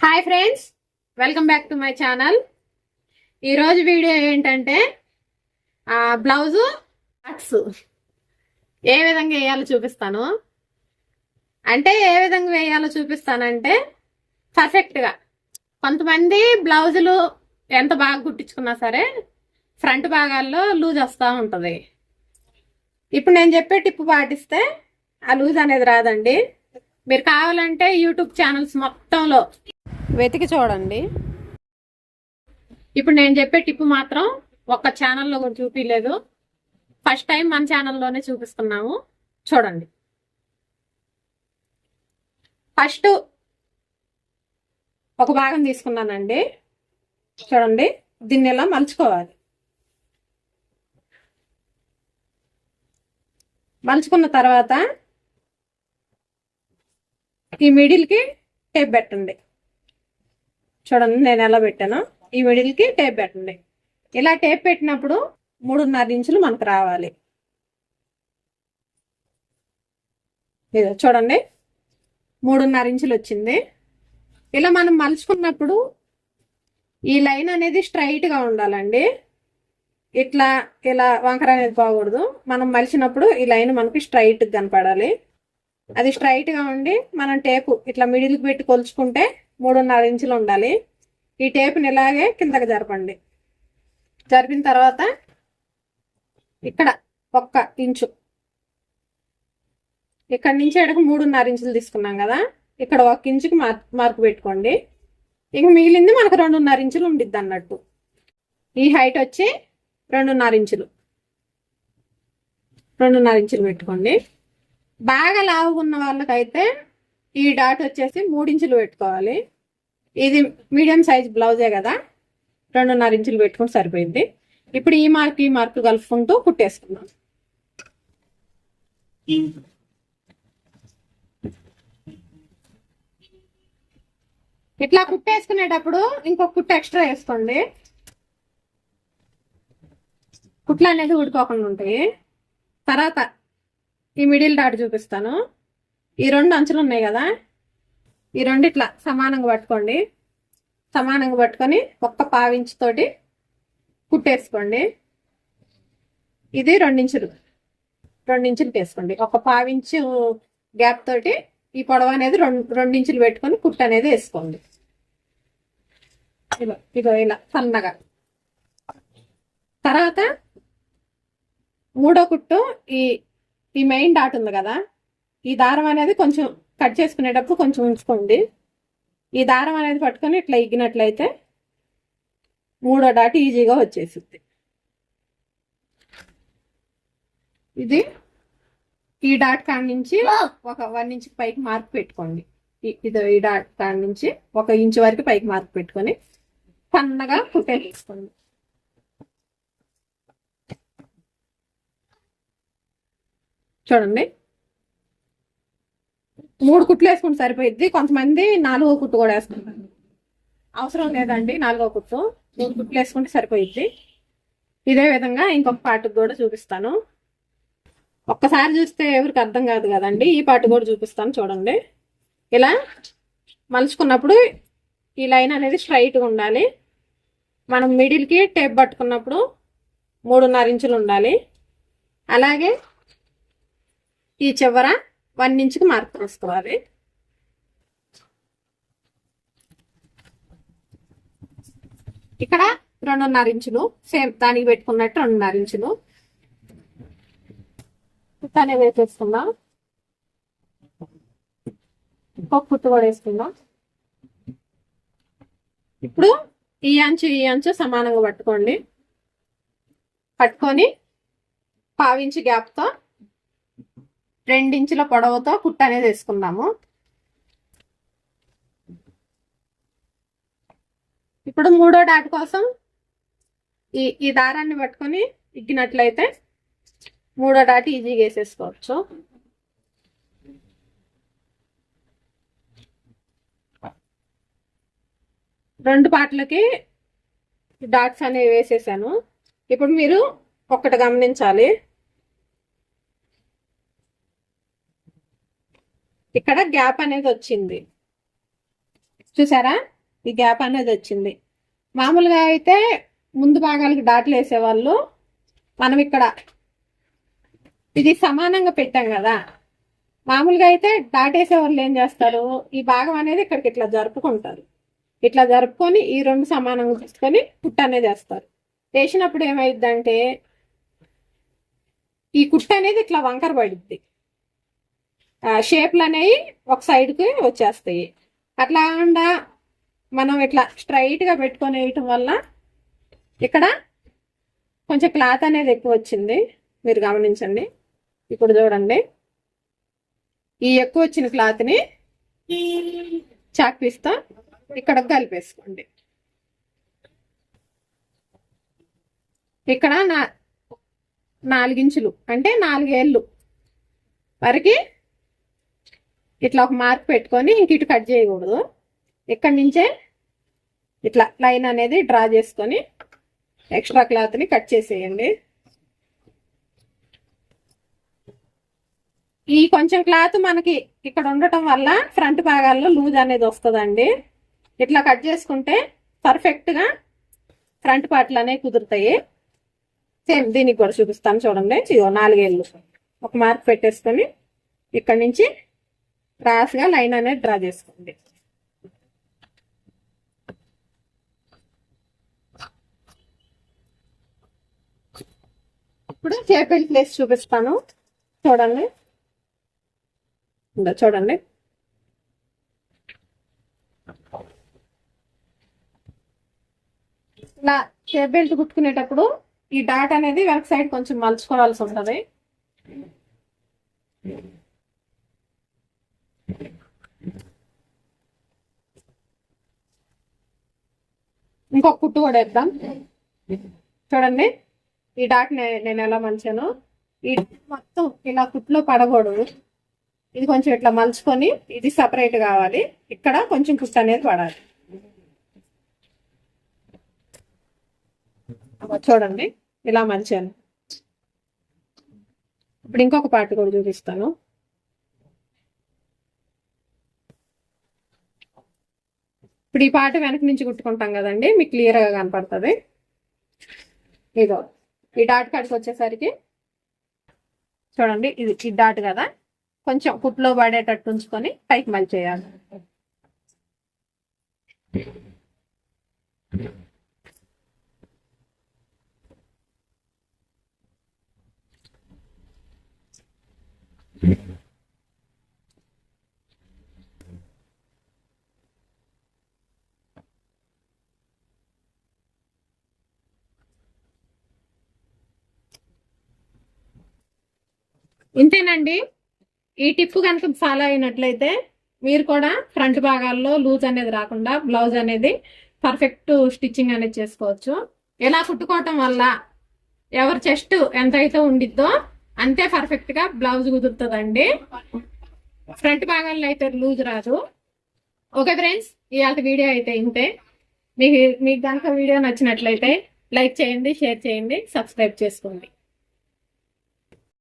Hi friends welcome back to my channel ఈరోజు video ఏంటంటే blouse cuts ఏ విధంగా వేయాలో చూపిస్తాను. అంటే ఏ విధంగా వేయాలో చూపిస్తానంటే పర్ఫెక్ట్గా కొంతమంది బ్లౌజులు ఎంత బాగా కుట్టించుకున్నా సరే ఫ్రంట్ భాగాల్లో లూజ్ వస్తూ ఉంటుంది. ఇప్పుడు నేను చెప్పే టిప్ పాటిస్తే ఆ లూజ్ అనేది రాదండి. మీరు కావాలంటే యూట్యూబ్ ఛానల్స్ మొత్తంలో వెతికి చూడండి. ఇప్పుడు నేను చెప్పే టిప్ మాత్రం ఒక్క ఛానల్లో కూడా చూపించలేదు ఫస్ట్ టైం మన ఛానల్లోనే చూపిస్తున్నాము. చూడండి. ఫస్ట్ ఒక భాగం తీసుకున్నానండి. చూడండి. దీన్ని ఇలా మలుచుకోవాలి? మలుచుకున్న తర్వాత ఈ మిడిల్కి టేప్ పెట్టండి. చూడండి నేను ఎలా పెట్టాను. ఈ మిడిల్కి టేప్ పెట్టండి. ఇలా టేప్ పెట్టినప్పుడు మూడున్నర ఇంచులు మనకు రావాలి. ఇదో చూడండి మూడున్నర ఇంచులు వచ్చింది. ఇలా మనం మలుచుకున్నప్పుడు ఈ లైన్ అనేది స్ట్రైట్గా ఉండాలండి. ఇట్లా ఇలా వంకర అనేది పోకూడదు. మనం మలిచినప్పుడు ఈ లైన్ మనకి స్ట్రైట్గా కనపడాలి. అది స్ట్రైట్గా ఉండి మనం టేపు ఇట్లా మిడిల్కి పెట్టి కొలుచుకుంటే మూడున్నర ఇంచులు ఉండాలి. ఈ టేపుని ఇలాగే కిందకి జరపండి. జరిపిన తర్వాత ఇక్కడ ఒక్క ఇంచు. ఇక్కడ నుంచి ఎడకు మూడున్నర ఇంచులు తీసుకున్నాం కదా. ఇక్కడ ఒక ఇంచుకి మార్క్ మార్క్ పెట్టుకోండి. ఇక మిగిలింది మనకు రెండున్నర ఇంచులు ఉండిద్ది అన్నట్టు. ఈ హైట్ వచ్చి రెండున్నర ఇంచులు. రెండున్నర ఇంచులు పెట్టుకోండి. బాగా లావుగున్న వాళ్ళకైతే ఈ డాట్ వచ్చేసి మూడించులు పెట్టుకోవాలి. ఇది మీడియం సైజ్ బ్లౌజే కదా. రెండున్నర ఇంచులు పెట్టుకుంటే సరిపోయింది. ఇప్పుడు ఈ మార్క్ ఈ మార్క్ కలుపుకుంటూ కుట్టేసుకున్నాం ఇట్లా కుట్టేసుకునేటప్పుడు ఇంకొక కుట్టు ఎక్స్ట్రా వేసుకోండి. కుట్లు అనేది ఉడుకోకుండా ఉంటాయి. తర్వాత ఈ మిడిల్ డాట్ చూపిస్తాను. ఈ రెండు అంచులు ఉన్నాయి కదా? ఈ రెండు ఇట్లా సమానంగా పట్టుకోండి. సమానంగా పట్టుకొని ఒక్క పావించుతోటి కుట్టేసుకోండి. ఇది రెండించులు. రెండించులు వేసుకోండి. ఒక పావించు గ్యాప్ తోటి ఈ పొడవు అనేది రెండు రెండించులు పెట్టుకొని కుట్టు అనేది వేసుకోండి. ఇగో ఇదో ఇలా సన్నగా. తర్వాత మూడో కుట్టు ఈ ఈ మెయిన్ డాట్ ఉంది కదా? ఈ దారం అనేది కొంచెం కట్ చేసుకునేటప్పుడు కొంచెం ఉంచుకోండి. ఈ దారం అనేది పట్టుకొని ఇట్లా ఇగ్గినట్లయితే మూడో డాట్ ఈజీగా వచ్చేసింది ఇది ఈ డాట్ కాడ నుంచి ఒక వన్ ఇంచ్ పైకి మార్క్ పెట్టుకోండి. ఇది ఈ డాట్ కాడ నుంచి ఒక ఇంచ్ వరకు పైకి మార్క్ పెట్టుకొని సన్నగా కుట్టేసుకోండి. చూడండి. మూడు కుట్లు వేసుకుంటే సరిపోయిద్ది. కొంతమంది నాలుగో కుట్టు కూడా వేసుకుంటారు. అవసరం లేదండి నాలుగో కుట్టు. మూడు కుట్లు వేసుకుంటే సరిపోయిద్ది. ఇదే విధంగా ఇంకొక పాటకు కూడా చూపిస్తాను. ఒక్కసారి చూస్తే ఎవరికి అర్థం కాదు కదండి. ఈ పాటు కూడా చూపిస్తాను చూడండి. ఇలా మలుచుకున్నప్పుడు ఈ లైన్ అనేది స్ట్రైట్గా ఉండాలి. మనం మిడిల్కి టేప్ పట్టుకున్నప్పుడు మూడున్నర ఇంచులు ఉండాలి. అలాగే ఈ చివర వన్ ఇంచుకి మార్క్ చేసుకోవాలి. ఇక్కడ రెండున్నర ఇంచులు సేమ్ దానికి పెట్టుకున్నట్టు రెండున్నర ఇంచులు. కుట్టు వేసేసుకుందాం ఇంకొక కుట్టు కూడా వేసుకుందాం. ఇప్పుడు ఈ అంచు ఈ అంచు సమానంగా పట్టుకోండి. పట్టుకొని పావించి గ్యాప్తో రెండించుల పొడవుతో కుట్ట అనేది వేసుకుందాము. ఇప్పుడు మూడో డాట్ కోసం ఈ ఈ దారాన్ని పట్టుకొని ఇగ్గినట్లయితే మూడో డాట్ ఈజీగా వేసేసుకోవచ్చు. రెండు పాటలకి డాట్స్ అనేవి వేసేసాను. ఇప్పుడు మీరు ఒక్కటి గమనించాలి. ఇక్కడ గ్యాప్ అనేది వచ్చింది. చూసారా? ఈ గ్యాప్ అనేది వచ్చింది. మామూలుగా అయితే ముందు భాగాలకి డాట్లు వేసేవాళ్ళు మనం ఇక్కడ ఇది సమానంగా పెట్టాం కదా. మామూలుగా అయితే డాట్ వేసే వాళ్ళు ఏం చేస్తారు? ఈ భాగం అనేది ఇక్కడికి ఇట్లా జరుపుకుంటారు. ఇట్లా జరుపుకొని ఈ రెండు సమానంగా తీసుకొని కుట్ట అనేది వేస్తారు. వేసినప్పుడు ఏమైందంటే ఈ కుట్ట అనేది ఇట్లా వంకర పడుద్ది. షేప్లు అనేవి ఒక సైడ్కి వచ్చేస్తాయి. అట్లా కాకుండా మనం ఇట్లా స్ట్రైట్గా పెట్టుకొని వేయటం వల్ల ఇక్కడ కొంచెం క్లాత్ అనేది ఎక్కువ వచ్చింది. మీరు గమనించండి. ఇప్పుడు చూడండి. ఈ ఎక్కువ వచ్చిన క్లాత్ని చాక్పీస్తో ఇక్కడ కలిపేసుకోండి. ఇక్కడ నా నాలుగించులు అంటే నాలుగేళ్ళు వరకు ఇట్లా ఒక మార్క్ పెట్టుకొని ఇంక ఇటు కట్ చేయకూడదు. ఇక్కడి నుంచే? ఇట్లా లైన్ అనేది డ్రా చేసుకొని ఎక్స్ట్రా క్లాత్ని కట్ చేసేయండి. ఈ కొంచెం క్లాత్ మనకి ఇక్కడ ఉండటం వల్ల ఫ్రంట్ భాగాల్లో లూజ్ అనేది వస్తుందండి. ఇట్లా కట్ చేసుకుంటే పర్ఫెక్ట్గా ఫ్రంట్ పార్ట్లు అనేవి కుదురుతాయి. సేమ్ దీనికి కూడా చూపిస్తాను చూడండి. ఇదిగో నాలుగేళ్ళు. ఒక మార్క్ పెట్టేసుకొని ఇక్కడ నుంచి క్రాస్గా లైన్ అనేది డ్రా చేసుకోండి. ఇప్పుడు చేపల్ ప్లేస్ చూపిస్తాను. చూడండి. చూడండి. ఇలా షేప్ బెల్ట్ కుట్టుకునేటప్పుడు ఈ డాట్ అనేది వెనక సైడ్ కొంచెం మలుచుకోవాల్సి ఉంటుంది. ఇంకొక కుట్టు కూడా వేద్దాం. చూడండి ఈ డాట్ నేను ఎలా మలిచాను ఈ మొత్తం ఇలా కుట్లో పడకూడదు. ఇది కొంచెం ఇట్లా మలుచుకొని ఇది సపరేట్ కావాలి. ఇక్కడ కొంచెం కుట్టు అనేది పడాలి. చూడండి ఇలా మలిచాను. ఇప్పుడు ఇంకొక పార్ట్ కూడా చూపిస్తాను. ఇప్పుడు ఈ పాట వెనక నుంచి కుట్టుకుంటాం కదండి మీకు క్లియర్గా కనపడుతుంది. ఇదో ఈ డాట్ కాడికి వచ్చేసరికి చూడండి ఇది ఈ డాట్ కదా కొంచెం కుట్లో పడేటట్టు ఉంచుకొని పైకి మళ్ళీ చేయాలి. ఇంతేనండి. ఈ టిప్ కనుక ఫాలో అయినట్లయితే మీరు కూడా ఫ్రంట్ భాగాల్లో లూజ్ అనేది రాకుండా బ్లౌజ్ అనేది పర్ఫెక్ట్ స్టిచ్చింగ్ అనేది చేసుకోవచ్చు. ఇలా కుట్టుకోవటం వల్ల ఎవరి చెస్ట్ ఎంత అయితే ఉండిద్దో అంతే పర్ఫెక్ట్గా బ్లౌజ్ కుదురుతుందండి. ఫ్రంట్ భాగాల్లో అయితే లూజ్ రాదు. ఓకే ఫ్రెండ్స్ ఇవాళ వీడియో అయితే ఇంతే. మీకు మీకు కనుక వీడియో నచ్చినట్లయితే లైక్ చేయండి షేర్ చేయండి సబ్స్క్రైబ్ చేసుకోండి.